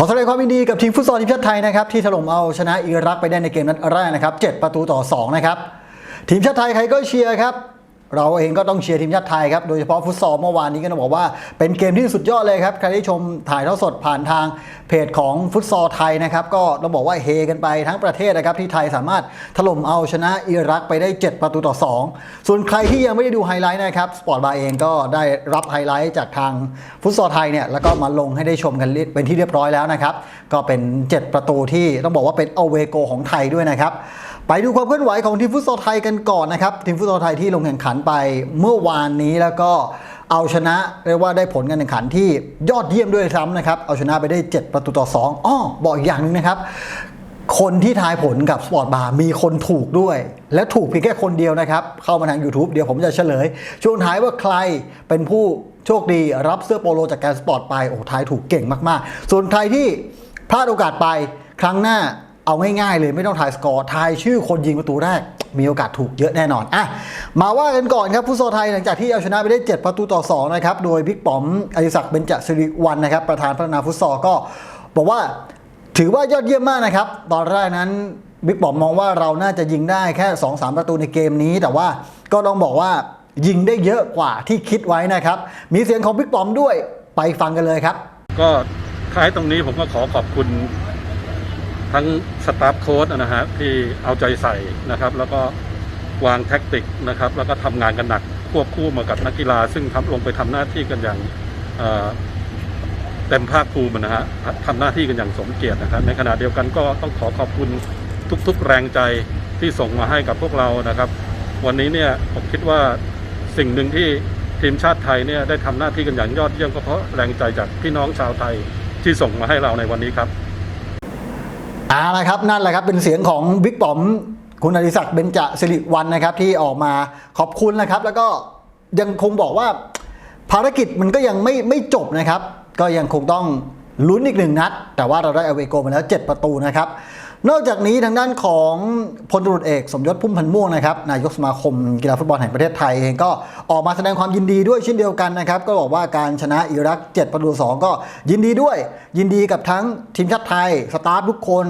ขอแสดงความยินดีกับทีมฟุตซอลทีมชาติไทยนะครับที่ถล่มเอาชนะอิรักไปได้ในเกมนัดแรกนะครับ 7 ประตูต่อ 2 นะครับ ทีมชาติไทยใครก็เชียร์ครับ เราเองก็ต้องเชียร์ทีมชาติไทยครับ โดยเฉพาะฟุตซอลเมื่อวานนี้ก็ต้องบอกว่าเป็นเกมที่สุดยอดเลยครับ ใครที่ชมถ่ายทอดสดผ่านทางเพจของฟุตซอลไทยนะครับ ก็ต้องบอกว่าเฮกันไปทั้งประเทศนะครับ ที่ไทยสามารถถล่มเอาชนะอิรักไปได้ 7 ประตูต่อ 2 ส่วนใครที่ยังไม่ได้ดูไฮไลท์นะครับสปอร์ตบาร์เองก็ได้รับไฮไลท์จากทางฟุตซอลไทยเนี่ยแล้วก็มาลงให้ได้ชมกันเป็นที่เรียบร้อยแล้วนะครับก็เป็น 7 ประตูที่ต้องบอกว่าเป็นเอาเวโกของไทยด้วยนะครับ ไปดูความเคลื่อนไหวของทีมฟุตซอลไทยกันก่อนนะครับทีมฟุตซอลไทยที่ลงแข่งขันไปเมื่อวานนี้แล้วก็เอาชนะเรียกว่าได้ผลการแข่งขันที่ยอดเยี่ยมด้วยซ้ำนะครับเอาชนะไปได้ 7 ประตูต่อ2อ้อบอกอีกอย่างหนึ่งนะครับคนที่ทายผลกับสปอร์ตบาร์มีคนถูกด้วย และถูกเพียงแค่คนเดียวนะครับ เข้ามาทาง YouTube เดี๋ยวผมจะเฉลย ช่วงท้ายว่าใครเป็นผู้โชคดีรับเสื้อโปโลจากแกนสปอร์ตไปโอ้ทายถูกเก่งมากๆ ส่วนใครที่พลาดโอกาสไปครั้งหน้า เอาง่ายๆเลยไม่ต้องทายสกอร์ทายชื่อคนยิงประตูแรก มีโอกาสถูกเยอะแน่นอนอะมาว่ากันก่อนครับฟุตซอลไทยหลังจากที่เอาชนะไปได้ 7 ประตูต่อ2นะครับโดยบิ๊กป๋อมอดิศักดิ์เบญจสิริวัลนะครับประธานพัฒนาฟุตซอลก็บอกว่าถือว่ายอดเยี่ยมมากนะครับ ตอนแรกนั้นบิ๊กป๋อมมองว่าเราน่าจะยิงได้แค่ 2-3 ประตูในเกมนี้ แต่ว่าก็ต้องบอกว่ายิงได้เยอะกว่าที่คิดไว้นะครับ มีเสียงของบิ๊กป๋อมด้วยไปฟังกันเลยครับ ก็ท้ายตรงนี้ผมก็ขอขอบคุณ ทั้งสตาฟโค้ดนะฮะที่เอาใจใส่นะครับ แล้วก็วางแท็กติกนะครับ แล้วก็ทำงานกันหนักควบคู่มากับนักกีฬา ซึ่งทำลงไปทำหน้าที่กันอย่างเเต็มภาคภูมินะฮะทำหน้าที่กันอย่างสมเกียรตินะครับ ในขณะเดียวกันก็ต้องขอขอบคุณทุกๆแรงใจที่ส่งมาให้กับพวกเรานะครับ วันนี้เนี่ยผมคิดว่าสิ่งหนึ่งที่ทีมชาติไทยเนี่ยได้ทำหน้าที่กันอย่างยอดเยี่ยมก็เพราะแรงใจจากพี่น้องชาวไทยที่ส่งมาให้เราในวันนี้ครับ เอาละครับนั่นแหละครับเป็นเสียงของบิ๊กป๋อมคุณอริศักดิ์เบญจสิริวัลนะครับที่ออกมาขอบคุณนะครับ แล้วก็ยังคงบอกว่าภารกิจมันก็ยังไม่ไม่จบนะครับ ก็ยังคงต้องลุ้นอีกหนึ่งนัด แต่ว่าเราได้อเวโกมาแล้ว 7 ประตูนะครับ นอกจากนี้ทางด้านของพลตรวจเอกสมยศพุ่มพันธ์ม่วงนะครับนายกสมาคมกีฬาฟุตบอลแห่งประเทศไทยเองก็ออกมาแสดงความยินดีด้วยเช่นเดียวกันนะครับก็บอกว่าการชนะอิรัก 7 ประตู 2 ก็ยินดีด้วย ยินดีกับทั้งทีมชาติไทย สตาฟทุกคน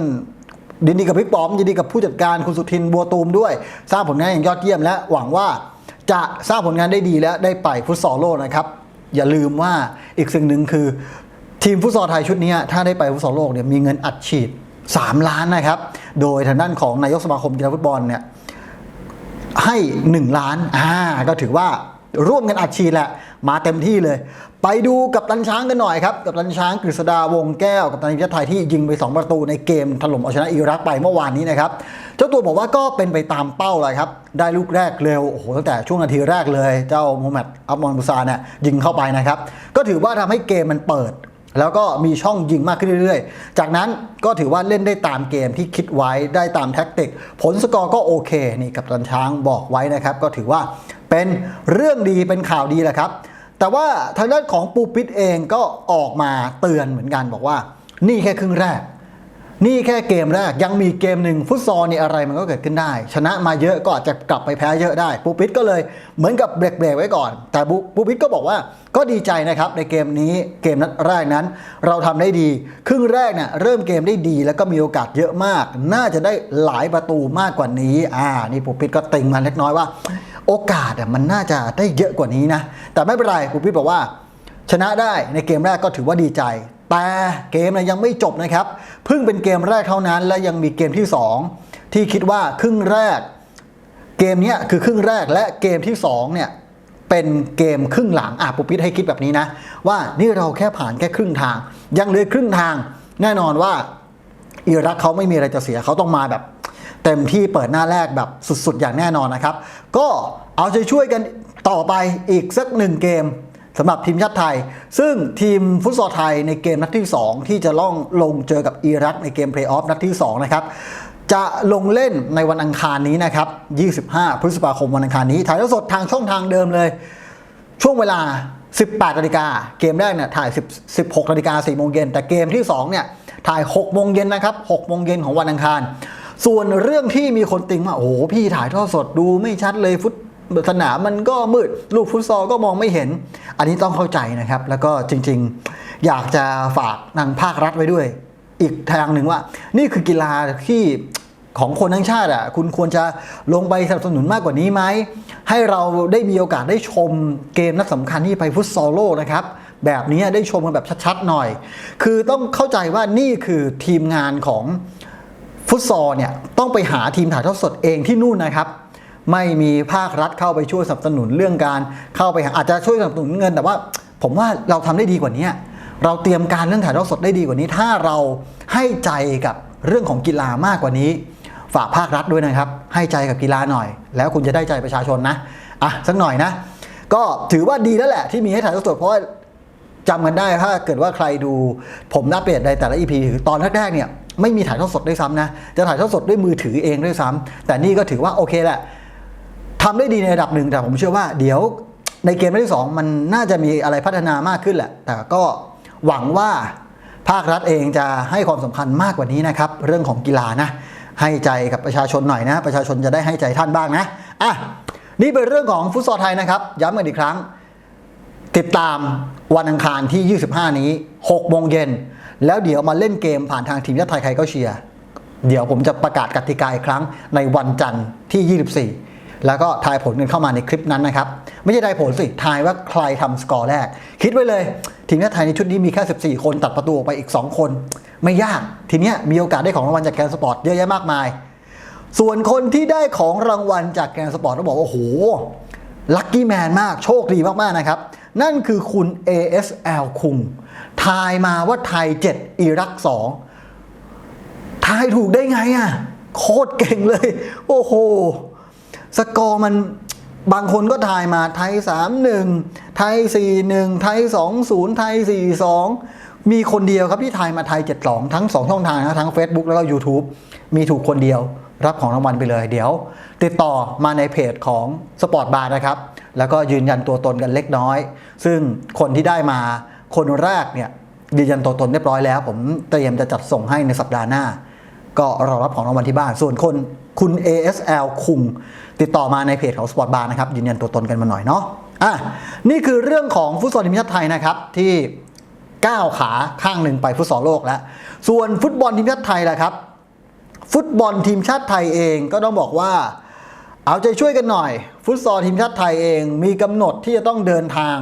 ยินดีกับพี่ป๋อมยินดีกับผู้จัดการคุณสุทินบัวตูมด้วย สร้างผลงานอย่างยอดเยี่ยมและหวังว่าจะสร้างผลงานได้ดีและได้ไปฟุตซอลโลกนะครับ อย่าลืมว่าอีกสิ่งหนึ่งคือ ทีมฟุตซอลไทยชุดนี้ถ้าได้ไปฟุตซอลโลกเนี่ยมีเงินอัดฉีด 3 ล้านนะครับ โดยทางด้านของนายกสมาคมกีฬาฟุตบอลเนี่ยให้ 1 ล้านอ่าก็ถือว่าร่วมกันอัดฉีดแหละ มาเต็มที่เลย ไปดูกับตันช้างกันหน่อยครับ กับตันช้างกฤษดาวงแก้ว กับตันทีมชาติไทยที่ยิงไป 2 ประตูในเกมถล่มเอาชนะอิรักไปเมื่อวานนี้นะครับ เจ้าตัวบอกว่าก็เป็นไปตามเป้าเลยครับ ได้ลูกแรกเร็ว โอ้โห ตั้งแต่ช่วงนาทีแรกเลย เจ้าโมฮัมหมัดอับมอนบุซาเนี่ยยิงเข้าไปนะครับ ก็ถือว่าทำให้เกมมันเปิด แล้วก็มีช่องยิงมากขึ้นเรื่อยๆ จากนั้นก็ถือว่าเล่นได้ตามเกมที่คิดไว้ได้ตามแท็กติก ผลสกอร์ก็โอเค นี่กับตันช้างบอกไว้นะครับ ก็ถือว่าเป็นเรื่องดีเป็นข่าวดีแหละครับ แต่ว่าทางด้านของปูปิดเองก็ออกมาเตือนเหมือนกันบอกว่า นี่แค่ครึ่งแรก นี่แค่เกมแรกยังมีเกมหนึ่งฟุตซอลนี่อะไรมันก็เกิดขึ้นได้ ชนะมาเยอะก็อาจจะกลับไปแพ้เยอะได้ปูปิดก็เลยเหมือนกับเบรกเบรกไว้ก่อน แต่ปูปูปิดก็บอกว่าก็ดีใจนะครับในเกมนี้เกมนัดแรกนั้น เราทำได้ดี ครึ่งแรกเนี่ยเริ่มเกมได้ดี แล้วก็มีโอกาสเยอะมาก น่าจะได้หลายประตูมากกว่านี้อ่านี่ปูปิดก็ติงมาเล็กน้อยว่า โอกาสอะมันน่าจะได้เยอะกว่านี้นะแต่ไม่เป็นไรปูปิดบอกว่า ชนะได้ในเกมแรกก็ถือว่าดีใจ แต่เกมนะยังไม่จบนะครับ เพิ่งเป็นเกมแรกเท่านั้น และยังมีเกมที่ 2 ที่คิดว่าครึ่งแรก เกมนี้คือครึ่งแรกและเกมที่2เนี่ยเป็นเกมครึ่งหลังอะปุปิดให้คิดแบบนี้นะ ว่านี่เราแค่ผ่านแค่ครึ่งทาง ยังเหลือครึ่งทาง แน่นอนว่าอิรักเขาไม่มีอะไรจะเสียเขาต้องมาแบบเต็มที่เปิดหน้าแรกแบบสุดๆ อย่างแน่นอนนะครับ ก็เอาใจช่วยกันต่อไปอีกสักหนึ่งเกม สำหรับทีมชาติไทย ซึ่งทีมฟุตซอลไทยในเกมนัดที่ 2 ที่จะล่องลงเจอกับอิรักในเกมเพลย์ออฟนัดที่ 2 นะครับ จะลงเล่นในวันอังคารนี้นะครับ 25 พฤษภาคมวันอังคารนี้ ถ่ายทอดสดทางช่องทางเดิมเลย ช่วงเวลา 18นาฬิกาเกมแรกเนี่ยถ่าย 10 16นาฬิกา4โมงเย็นแต่เกมที่ 2 เนี่ยถ่าย6โมงเย็นนะครับ6โมงเย็นของวันอังคาร ส่วนเรื่องที่มีคนติงว่าโอ้โหพี่ถ่ายทอดสดดูไม่ชัดเลยฟุต สนามมันก็มืดลูกฟุตซอลก็มองไม่เห็น อันนี้ต้องเข้าใจนะครับ แล้วก็จริงๆ อยากจะฝากทางภาครัฐไว้ด้วย อีกทางหนึ่งว่า นี่คือกีฬาที่ของคนทั้งชาติอะคุณควรจะลงไปสนับสนุนมากกว่านี้ไหม ให้เราได้มีโอกาสได้ชมเกมนัดสำคัญที่ไปฟุตซอลโลกนะครับ แบบนี้ได้ชมกันแบบชัดๆหน่อย คือต้องเข้าใจว่านี่คือทีมงานของฟุตซอลเนี่ยต้องไปหาทีมถ่ายทอดสดเองที่นู่นนะครับ ไม่มีภาครัฐเข้าไปช่วยสนับสนุนเรื่องการเข้าไปอาจจะช่วยสนับสนุนเงิน แต่ว่าผมว่าเราทำได้ดีกว่านี้เราเตรียมการเรื่องถ่ายทอดสดได้ดีกว่านี้ ถ้าเราให้ใจกับเรื่องของกีฬามากกว่านี้ ฝากภาครัฐด้วยนะครับ ให้ใจกับกีฬาหน่อย แล้วคุณจะได้ใจประชาชนนะอะสักหน่อยนะ ก็ถือว่าดีแล้วแหละ ที่มีให้ถ่ายทอดสดเพราะจำกันได้ถ้าเกิดว่าใครดูผมอัปเดตในแต่ละ EP คือตอนแรกๆเนี่ยไม่มีถ่ายทอดสดด้วยซ้ำนะ จะถ่ายทอดสดด้วยมือถือเองด้วยซ้ำแต่นี่ก็ถือว่าโอเคแหละ ทำได้ดีในระดับหนึ่งแต่ผมเชื่อว่าเดี๋ยวในเกมที่สองมันน่าจะมีอะไรพัฒนามากขึ้นแหละ แต่ก็หวังว่าภาครัฐเองจะให้ความสำคัญมากกว่านี้นะครับ เรื่องของกีฬานะให้ใจกับประชาชนหน่อยนะ ประชาชนจะได้ให้ใจท่านบ้างนะอะนี่เป็นเรื่องของฟุตซอลไทยนะครับ ย้ำกันอีกครั้ง ติดตามวันอังคารที่ 25 นี้6โมงเย็น แล้วเดี๋ยวมาเล่นเกมผ่านทางทีมชาติไทยใครก็เชียร์ เดี๋ยวผมจะประกาศกติกาอีกครั้งในวันจันทร์ที่ 24 แล้วก็ทายผลกันเข้ามาในคลิปนั้นนะครับ ไม่ใช่ทายผลสิ ทายว่าใครทำสกอร์แรก คิดไว้เลย ทีมชาติไทยในชุดนี้มีแค่ 14 คนตัดประตูออกไปอีก 2 คน ไม่ยาก ทีนี้มีโอกาสได้ของรางวัลจากแกนสปอร์ตเยอะแยะมากมาย ส่วนคนที่ได้ของรางวัลจากแกรนด์สปอร์ตต้องบอกว่าโอ้โหลัคกี้แมนมากโชคดีมากๆนะครับ นั่นคือคุณ ASL คุงทายมาว่าไทย 7 อิรัก 2 ทายถูกได้ไงอะ โคตรเก่งเลย โอ้โห สกอร์มันบางคนก็ทายมาไทย 3-1 ไทย 4-1 ไทย 2-0 ไทย 4-2 มีคนเดียวครับที่ทายมาไทย 7-2 ทั้ง 2 ช่องทางนะทั้ง Facebook แล้วก็ YouTube มีถูกคนเดียวรับของรางวัลไปเลยเดี๋ยว ติดต่อมาในเพจของสปอร์ตบาร์นะครับ แล้วก็ยืนยันตัวตนกันเล็กน้อย ซึ่งคนที่ได้มาคนแรกเนี่ยยืนยันตัวตนเรียบร้อยแล้ว ผมเตรียมจะจัดส่งให้ในสัปดาห์หน้า ก็รอรับของรางวัลที่บ้านส่วนคน คุณ ASL คุงติดต่อมาในเพจของสปอร์ตบาร์นะครับยืนยันตัวตนกันมาหน่อยเนาะอะนี่คือเรื่องของฟุตซอลทีมชาติไทยนะครับที่ก้าวขาข้างหนึ่งไปฟุตซอลโลกแล้ว ส่วนฟุตบอลทีมชาติไทยล่ะครับ ฟุตบอลทีมชาติไทยเองก็ต้องบอกว่า เอาใจช่วยกันหน่อย ฟุตซอลทีมชาติไทยเองมีกำหนดที่จะต้องเดินทาง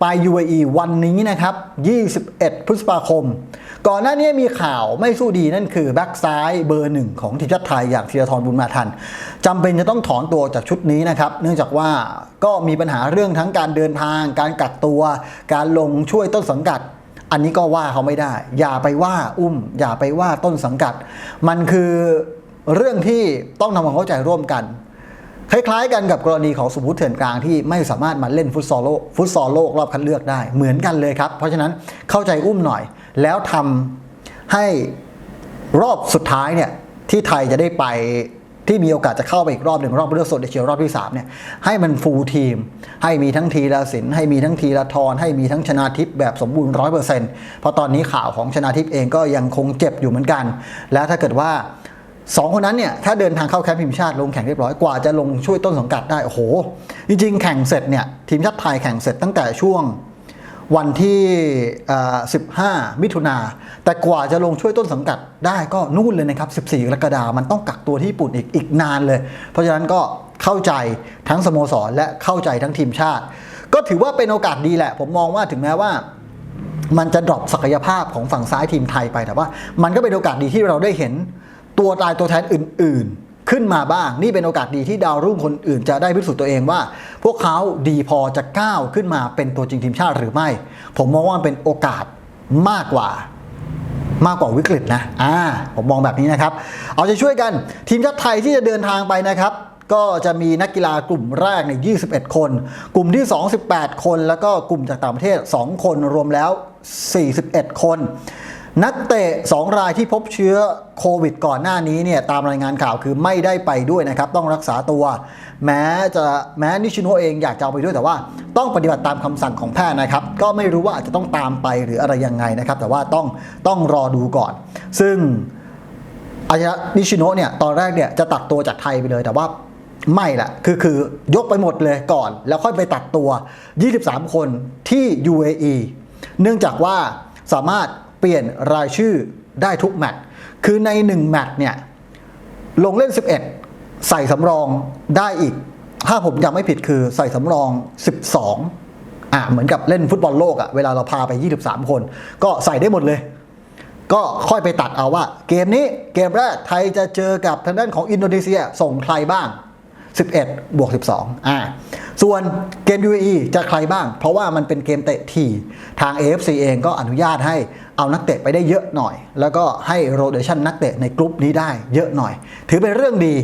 ไป UAE วันนี้นะครับ 21 พฤษภาคม ก่อนหน้านี้มีข่าวไม่สู้ดีนั่นคือแบ็กซ้ายเบอร์หนึ่งของทีมชาติไทยอย่างธีรทรบุญมาทันจำเป็นจะต้องถอนตัวจากชุดนี้นะครับ เนื่องจากว่าก็มีปัญหาเรื่องทั้งการเดินทาง การกักตัว การลงช่วยต้นสังกัด อันนี้ก็ว่าเขาไม่ได้ อย่าไปว่าอุ้ม อย่าไปว่าต้นสังกัด มันคือเรื่องที่ต้องทำความเข้าใจร่วมกัน คล้ายๆกันกับกรณีของสมมุติเถื่อนกลางที่ไม่สามารถมาเล่นฟุตซอลโลกฟุตซอลโลกรอบคัดเลือกได้เหมือนกันเลยครับ เพราะฉะนั้นเข้าใจอุ้มหน่อย แล้วทำให้รอบสุดท้ายเนี่ยที่ไทยจะได้ไปที่มีโอกาสจะเข้าไปอีกรอบหนึ่งรอบเลือกโซนเอเชียรอบที่3เนี่ยให้มันฟูลทีม ให้มีทั้งทีละสินให้มีทั้งทีละทรให้มีทั้งชนาทิพย์แบบสมบูรณ์ร้อยเปอร์เซ็นต์เพราะตอนนี้ข่าวของชนาทิพย์เองก็ยังคงเจ็บอยู่เหมือนกัน แล้วถ้าเกิดว่า สองคนนั้นเนี่ยถ้าเดินทางเข้าแคมป์ทีมชาติลงแข่งเรียบร้อยกว่าจะลงช่วยต้นสังกัดได้โอ้โห จริงๆ แข่งเสร็จเนี่ยทีมชาติไทยแข่งเสร็จตั้งแต่ช่วงวันที่ 15 มิถุนา แต่กว่าจะลงช่วยต้นสังกัดได้ก็นู่นเลยนะครับ 14กรกฎาคมมันต้องกักตัวที่ญี่ปุ่นอีกอีกนานเลย เพราะฉะนั้นก็เข้าใจทั้งสโมสรและเข้าใจทั้งทีมชาติ ก็ถือว่าเป็นโอกาสดีแหละ ผมมองว่าถึงแม้ว่า มันจะดรอปศักยภาพของฝั่งซ้ายทีมไทยไปแต่ว่า มันก็เป็นโอกาสดีที่เราได้เห็น ตัวตายตัวแทนอื่น ๆ ขึ้นมาบ้าง นี่เป็นโอกาสดีที่ดาวรุ่งคนอื่นจะได้พิสูจน์ตัวเองว่า พวกเขาดีพอจะก้าวขึ้นมาเป็นตัวจริงทีมชาติหรือไม่ ผมมองว่าเป็นโอกาสมากกว่ามากกว่าวิกฤตนะ อ่า ผมมองแบบนี้นะครับ เอาใจช่วยกัน ทีมชาติไทยที่จะเดินทางไปนะครับ ก็จะมีนักกีฬากลุ่มแรกในย21 คน กลุ่มที่ 2 18 คน แล้วก็กลุ่มจากต่างประเทศ 2 คน รวมแล้ว 41 คน นักเตะ 2 รายที่พบเชื้อโควิดก่อนหน้านี้เนี่ยตามรายงานข่าวคือไม่ได้ไปด้วยนะครับ ต้องรักษาตัว แม้จะแม้นิชิโนเองอยากจะเอาไปด้วยแต่ว่า ต้องปฏิบัติตามคำสั่งของแพทย์นะครับ ก็ไม่รู้ว่าอาจจะต้องตามไปหรืออะไรยังไงนะครับ แต่ว่าต้องต้องรอดูก่อน ซึ่งอายะนิชิโนเนี่ยตอนแรกเนี่ยจะตัดตัวจากไทยไปเลยแต่ว่าไม่ละคือคือยกไปหมดเลยก่อน แล้วค่อยไปตัดตัว 23 คนที่ UAE เนื่องจากว่าสามารถ เปลี่ยนรายชื่อได้ทุกแมตช์คือใน 1 แมตช์เนี่ยลงเล่น 11 ใส่สำรองได้อีก ถ้าผมจำไม่ผิดคือใส่สำรอง 12อะเหมือนกับเล่นฟุตบอลโลกอะเวลาเราพาไป 23 คน ก็ใส่ได้หมดเลย ก็ค่อยไปตัดเอาว่า เกมนี้เกมแรกไทยจะเจอกับทางด้านของอินโดนีเซียส่งใครบ้าง 11 บวก 12 อ่า ส่วนเกม UAE จะใครบ้าง เพราะว่ามันเป็นเกมเตะทีทาง AFC เองก็อนุญาตให้เอานักเตะไปได้เยอะหน่อย แล้วก็ให้โรเ t ชันนักเตะในกลุ่มนี้ได้เยอะหน่อย ถือเป็นเรื่องดี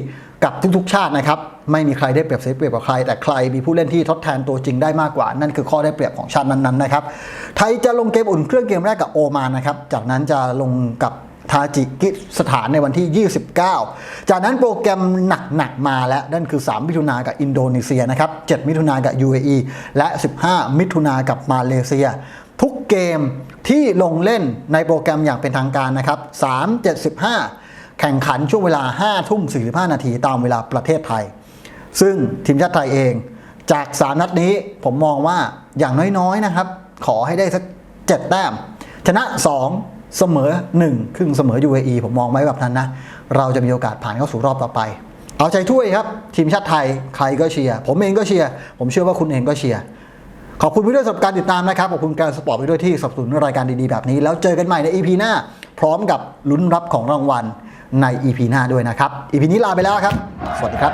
กับทุกๆ ชาตินะครับ ไม่มีใครได้เปรียบเสียเปรียบกับใคร แต่ใครมีผู้เล่นที่ทดแทนตัวจริงได้มากกว่า นั่นคือข้อได้เปรียบของชาตินั้นๆนะครับ ไทยจะลงเกมอุ่นเครื่องเกมแรกกับโอมานนะครับ จากนั้นจะลงกับ ทาจิกิสถานในวันที่ 29 จากนั้นโปรแกรมหนัก ๆ มาแล้ว นั่นคือ 3 มิถุนากับอินโดนีเซียนะครับ 7 มิถุนากับ UAE และ 15 มิถุนากับมาเลเซีย ทุกเกมที่ลงเล่นในโปรแกรมอย่างเป็นทางการนะครับ 3 7 15แข่งขันช่วงเวลา 5 ทุ่ม 45 นาทีตามเวลาประเทศไทย ซึ่งทีมชาติไทยเอง จาก 3 นัดนี้ผมมองว่าอย่างน้อยๆนะครับ ขอให้ได้สัก 7 แต้ม ชนะ 2 เสมอ 1 ครึ่งเสมอ UAE ผมมองไว้แบบนั้นนะ เราจะมีโอกาสผ่านเข้าสู่รอบต่อไป เอาใจช่วยครับ ทีมชาติไทยใครก็เชียร์ ผมเองก็เชียร์ ผมเชื่อว่าคุณเองก็เชียร์ ขอบคุณพี่ด้วยสำหรับการติดตามนะครับ ขอบคุณการสปอร์ตไปด้วยที่สนับสนุนรายการดีๆแบบนี้ แล้วเจอกันใหม่ใน EP หน้า พร้อมกับลุ้นรับของรางวัลใน EP หน้าด้วยนะครับ EP นี้ลาไปแล้วครับ สวัสดีครับ